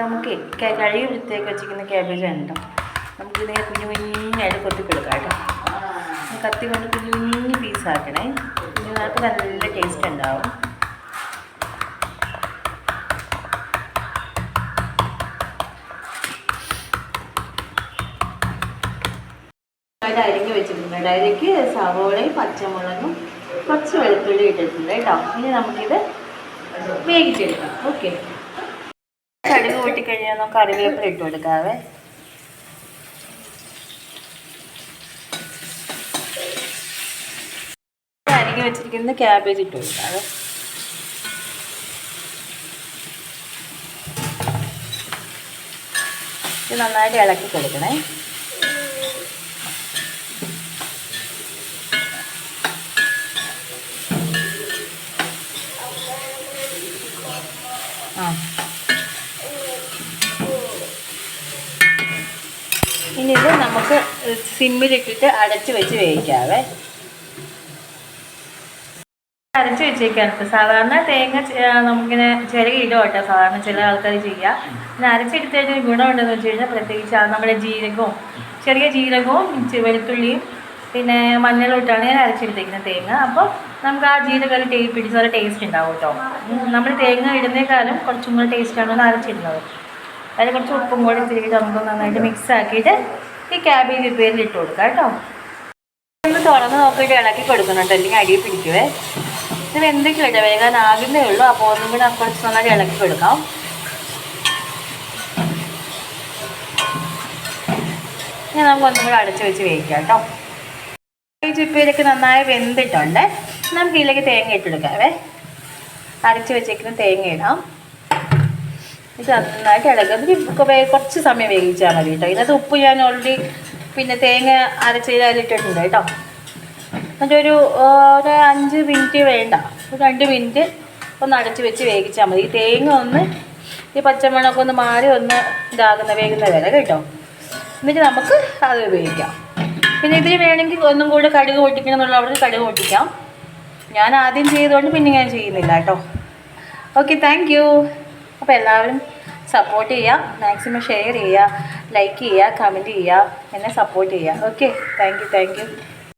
നമുക്ക് കഴുകി വൃത്തിയാക്കി വെച്ചിരിക്കുന്ന ക്യാബേജ് ഉണ്ടോ നമുക്കിതിനെ കുഞ്ഞു കുഞ്ഞായിട്ട് കൊത്തി കൊടുക്കാം കേട്ടോ കത്തി കൊണ്ട് കുഞ്ഞു കുഞ്ഞു പീസാക്കണേ കുഞ്ഞുങ്ങൾക്ക് നല്ല ടേസ്റ്റ് ഉണ്ടാവും. അരിഞ്ഞ് വെച്ചിട്ടുണ്ട്. അരിക്ക് സവോളയും പച്ചമുളകും കുറച്ച് വെളുത്തുള്ളി ഇട്ടിട്ടുണ്ട് കേട്ടോ. ഇനി നമുക്കിത് വേവിച്ചെടുക്കാം. ഓക്കെ. കടുക് കൂട്ടിക്കഴിഞ്ഞാൽ നമുക്ക് കറിവേപ്പില ഇട്ട് കൊടുക്കാവേ. അരികെ വെച്ചിരിക്കുന്ന ക്യാബേജ് ഇട്ട് കൊടുക്കാവേ. ഇത് നന്നായിട്ട് ഇളക്കി കൊടുക്കണേ. ആ. ഇനി ഇത് നമുക്ക് സിമ്മിലിട്ടിട്ട് അടച്ച് വെച്ച് വേവിക്കാവേ. അരച്ച് വെച്ചേക്കാണ്. സാധാരണ തേങ്ങ നമുക്കിങ്ങനെ ചെറിയ ഇടും കേട്ടോ സാധാരണ ചില ആൾക്കാർ ചെയ്യുക പിന്നെ അരച്ചെടുത്തതിന്റെ ഒരു ഗുണമുണ്ടെന്ന് വെച്ച് കഴിഞ്ഞാൽ പ്രത്യേകിച്ച് നമ്മുടെ ജീരകവും ചെറിയ ജീരകവും വെളുത്തുള്ളിയും പിന്നെ മഞ്ഞളും ഇട്ടാണ് ഞാൻ അരച്ചെടുത്തേക്കുന്നത് തേങ്ങ. അപ്പോൾ നമുക്ക് ആ ജീരകം ടേ പിടിച്ച് നല്ല ടേസ്റ്റ് ഉണ്ടാവും കേട്ടോ നമ്മൾ തേങ്ങ ഇടുന്നേക്കാളും കുറച്ചും കൂടെ ടേസ്റ്റാണ് അരച്ചിടുന്നത്. അതിൽ കുറച്ച് ഉപ്പും കൂടി തിരികിട്ട് നമുക്ക് നന്നായിട്ട് മിക്സ് ആക്കിയിട്ട് ഈ ക്യാബേജ് ഉപ്പേരിൽ ഇട്ട് കൊടുക്കാം കേട്ടോ. ഒന്ന് തുറന്ന് നോക്കിയിട്ട് ഇളക്കി കൊടുക്കുന്നുണ്ട് അല്ലെങ്കിൽ അടിയിൽ പിടിക്കുവേ. ഇത് വെന്തൊക്കെ ഇല്ല വേഗം ആകുന്നേ ഉള്ളൂ. അപ്പോൾ ഒന്നും കൂടെ കുറച്ച് നന്നായിട്ട് ഇളക്കി കൊടുക്കാം. ഇനി നമുക്ക് ഒന്നും കൂടെ അടച്ച് വെച്ച് വേവിക്കാം കേട്ടോ. ഈ ചുപ്പയിലേക്ക് നന്നായി വെന്തിട്ടുണ്ട്. നമുക്ക് ഇതിലേക്ക് തേങ്ങ ഇട്ടെടുക്കാവേ അരച്ച് വെച്ചേക്കുന്ന തേങ്ങ ഇടാം. ഇത് നന്നായിട്ട് ഇളക്കുക എന്നിട്ട് കുറച്ച് സമയം വേവിച്ചാൽ മതി കേട്ടോ. ഇതിനകത്ത് ഉപ്പ് ഞാൻ ഓൾറെഡി പിന്നെ തേങ്ങ അരച്ച് അതിലിട്ടിട്ടുണ്ട് കേട്ടോ. എന്നിട്ട് ഒരു ഒരു അഞ്ച് മിനിറ്റ് വേണ്ട. ഒരു രണ്ട് മിനിറ്റ് ഒന്ന് അടച്ച് വെച്ച് വേവിച്ചാൽ മതി. ഈ തേങ്ങ ഒന്ന് ഈ പച്ചമണമൊക്കെ ഒന്ന് മാറി ഒന്ന് ഇതാകുന്ന വേകുന്ന വരെ കേട്ടോ. എന്നിട്ട് നമുക്ക് അത് ഉപയോഗിക്കാം. പിന്നെ ഇതിന് വേണമെങ്കിൽ ഒന്നും കൂടെ കടുക് പൊട്ടിക്കണം എന്നുള്ളവർക്ക് കടുക് പൊട്ടിക്കാം. ഞാൻ ആദ്യം ചെയ്തുകൊണ്ട് പിന്നെ ഞാൻ ചെയ്യുന്നില്ല കേട്ടോ. ഓക്കെ താങ്ക് അപ്പോൾ എല്ലാവരും സപ്പോർട്ട് ചെയ്യുക. മാക്സിമം ഷെയർ ചെയ്യുക. ലൈക്ക് ചെയ്യുക. കമന്റ് ചെയ്യുക. എന്നെ സപ്പോർട്ട് ചെയ്യുക. Okay thank you thank you